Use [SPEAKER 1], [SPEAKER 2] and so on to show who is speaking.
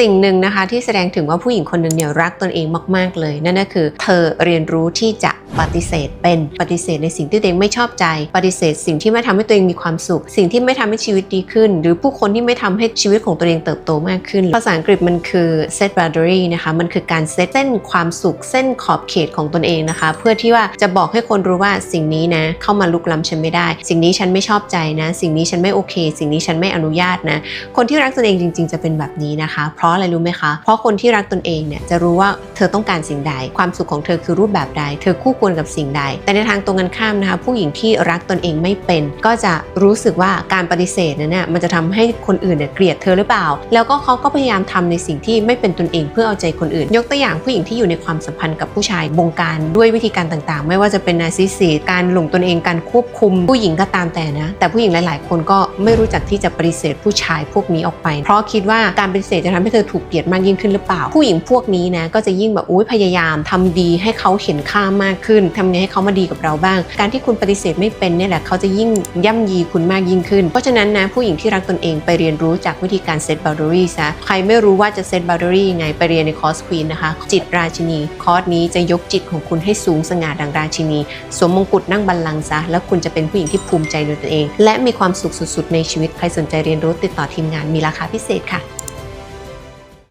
[SPEAKER 1] สิ่งหนึ่งนะคะที่แสดงถึงว่าผู้หญิงคนหนึ่งเนี่ยรักตนเองมาก ๆ เลย นั่นก็คือ เธอเรียนรู้ที่จะปฏิเสธเป็นปฏิเสธในสิ่งที่ตัวเองไม่ชอบใจ ปฏิเสธ สิ่งที่ไม่ทำให้ตัวเองมีความสุข สิ่งที่ไม่ทำให้ชีวิตดีขึ้น หรือผู้คนที่ไม่ทำให้ชีวิตของตัวเองเติบโตมากขึ้น ภาษาอังกฤษมันคือ set boundary นะคะมันคือการเซตเส้นความสุขเส้นขอบเขตของตนเองนะคะ เพื่อที่ว่าจะบอกให้คนรู้ว่าสิ่งนี้นะเข้ามาลุกล้ำฉันไม่ได้ สิ่งนี้ฉันไม่ชอบใจนะ สิ่งนี้ฉันไม่โอเค สิ่งนี้ฉันไม่อนุญาตนะ คนที่รักตนเองจริง ๆ จะเป็นแบบนี้นะคะ เพราะอะไรรู้ไหมคะ เพราะคนที่รักตนเองเนี่ยจะรู้ว่าเธอต้องการสิ่งใด ความสุขของเธอคือรูปแบบใด เธอคู่ควรกับสิ่งใด แต่ในทางตรงกันข้ามนะคะ ผู้หญิงที่รักตนเองไม่เป็น ก็จะรู้สึกว่าการปฏิเสธนั้นเนี่ยมันจะทำให้คนอื่นเนี่ยเกลียดเธอหรือเปล่า แล้วก็เขาก็พยายามทำในสิ่งที่ไม่เป็นตนเองเพื่อเอาใจคนอื่น ยกตัวอย่างผู้หญิงที่อยู่ในความสัมพันธ์กับผู้ชายบงการด้วยวิธีการต่างๆ ไม่ว่าจะเป็นนาซิสีการหลงตนเองการควบคุม ผู้หญิงก็ตามแต่นะ แต่ผู้หญิงหลาย ๆ คนก็ไม่รู้จักที่จะปฏิเสธผู้ชายพวกนี้ออกไป เพราะคิดว่าการปฏิเสธจะทำให้เธอถูกเกลียดมากยิ่งขึ้นหรือเปล่า ผู้หญิงพวกนี้นะก็จะยิ่งแบบอุ้ยพยายามทำดีให้เขาเห็นค่ามากขึ้นทำไงให้เขามาดีกับเราบ้าง การที่คุณปฏิเสธไม่เป็นเนี่ยแหละเขาจะยิ่งย่ำยีคุณมากยิ่งขึ้น เพราะฉะนั้นนะผู้หญิงที่รักตนเองไปเรียนรู้จากวิธีการเซตบ o ล d รี่ซะใครไม่รู้ว่าจะเซตบ o ล d รี่ยังไงไปเรียนในคอร์สควีนนะคะจิตราชินีคอร์สนี้จะยกจิตของคุณให้สูงสง่าดังราชินี สวมมงกุฎนั่งบัลลังก์ซะแล้วคุณจะเป็นผู้หญิงที่ภูมิใจในตัวเอง และมีความสุขสุดๆในชีวิตใครสนใจเรียนรู้ติดต่อทีมงานมีราคาพิเศษค่ะ